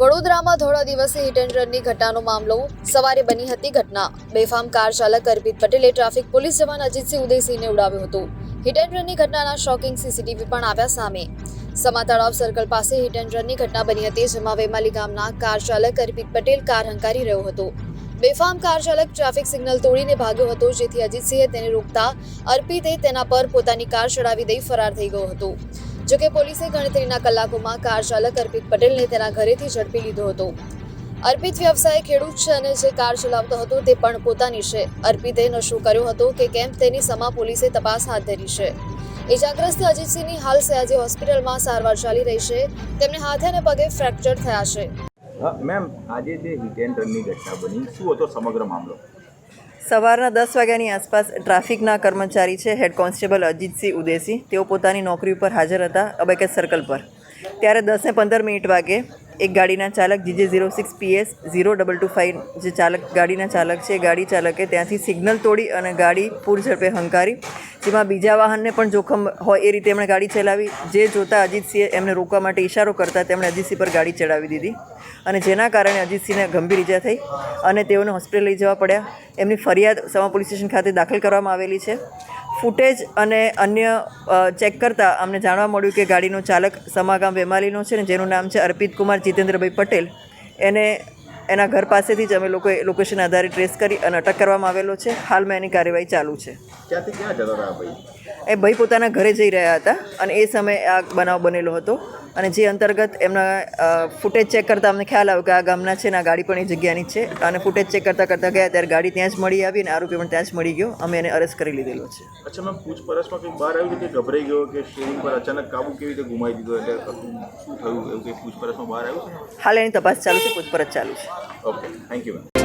વડોદરામાં થોડા દિવસે હિટ એન્ડ રનની ઘટનાનો મામલો. સવારે બની હતી ઘટના. બેફામ કાર ચાલક અર્પિત પટેલે ટ્રાફિક પોલીસ જવાન અજીતસિંહ ઉદયસિંહને ઉડાવ્યું હતું. હિટ એન્ડ રનની ઘટનાના શોકિંગ સીસીટીવી પણ આવ્યા સામે. સમા તળાવ સર્કલ પાસે હિટ એન્ડ રનની ઘટના બની હતી, જેમાં વેમાલી ગામના કાર ચાલક અર્પિત પટેલ કાર હંકારી રહ્યો હતો. બેફામ કાર ચાલક ટ્રાફિક સિગ્નલ તોડીને ભાગ્યો હતો, જેથી અજીતસિંહે તેને રોકતા અર્પિતે તેના પર પોતાની કાર ચડાવી દઈ ફરાર થઈ ગયો હતો. જોકે પોલીસે ગણતરીના કલાકોમાં કાર ચાલક અર્પિત પટેલને તેના ઘરેથી ઝડપી લીધો હતો. અર્પિત વ્યવસાય ખેડૂત છે અને જે કાર ચલાવતો હતો તે પણ પોતાની છે. અર્પિતે નશો કર્યો હતો કે કેમ તેની સમા પોલીસે તપાસ હાથ ધરી છે. ઇજાગ્રસ્ત અજીતસિંહની હાલ સયાજી હોસ્પિટલમાં સારવાર ચાલી રહી છે. તેમને હાથે અને પગે ફ્રેક્ચર થયા છે. મેમ, આજે જે હિટ એન્ડ રનની ઘટના બની, શું હતો સમગ્ર મામલો? સવારના દસ વાગ્યાની આસપાસ ટ્રાફિકના કર્મચારી છે, હેડ કોન્સ્ટેબલ અજીતસિંહ ઉદેસી તેઓ પોતાની નોકરી ઉપર હાજર હતા અબેકેસ સર્કલ પર. ત્યારે દસને પંદર મિનિટ વાગે એક ગાડીના ચાલક GJ zero six PS zero double two five જે ચાલક ગાડીના ચાલક છે, ગાડી ચાલકે ત્યાંથી સિગ્નલ તોડી અને ગાડી પૂર ઝડપે હંકારી. જેમાં બીજા વાહનને પણ જોખમ હોય એ રીતે એમણે ગાડી ચલાવી. જે જોતા અજીતસિંહે એમને રોકવા માટે ઇશારો કરતા તેમણે અજીતસિંહ પર ગાડી ચડાવી દીધી. અને જેના કારણે અજીતસિંહને ગંભીર ઈજા થઈ અને તેઓને હોસ્પિટલ લઈ જવા પડ્યા. એમની ફરિયાદ સમા પોલીસ સ્ટેશન ખાતે દાખલ કરવામાં આવેલી છે. ફૂટેજ અને અન્ય ચેક કરતાં અમને જાણવા મળ્યું કે ગાડીનો ચાલક સમાગામ વેમાલીનો છે ને જેનું નામ છે અર્પિત કુમાર જીતેન્દ્રભાઈ પટેલ. એને એના ઘર પાસેથી જ અમે લોકોએ લોકેશન આધારે ટ્રેસ કરી અને અટક કરવામાં આવેલો છે. હાલમાં એની કાર્યવાહી ચાલુ છે. એ ભાઈ પોતાના ઘરે જઈ રહ્યા હતા અને એ સમયે આ બનાવ બનેલો હતો. અને જે અંતર્ગત એમના ફૂટેજ ચેક કરતાં અમને ખ્યાલ આવ્યો કે આ ગામના છે ને આ ગાડી પણ એ જગ્યાની જ છે. અને ફૂટેજ ચેક કરતાં કરતાં ગયા ત્યારે ગાડી ત્યાં જ મળી આવી અને આરોપી પણ ત્યાં જ મળી ગયો. અમે એને અરેસ્ટ કરી લીધેલો છે. અચ્છા મેમ પૂછપરછમાં કંઈક બહાર આવ્યું કે ગભરાઈ ગયો કે સ્ટેરિંગ પર અચાનક કાબુ કેવી રીતે ગુમાવી દીધો? એટલે શું થયું? એવું કંઈક પૂછપરછમાં બહાર આવ્યું હાલ એની તપાસ ચાલુ છે પૂછપરછ ચાલુ છે. Okay thank you ma'am.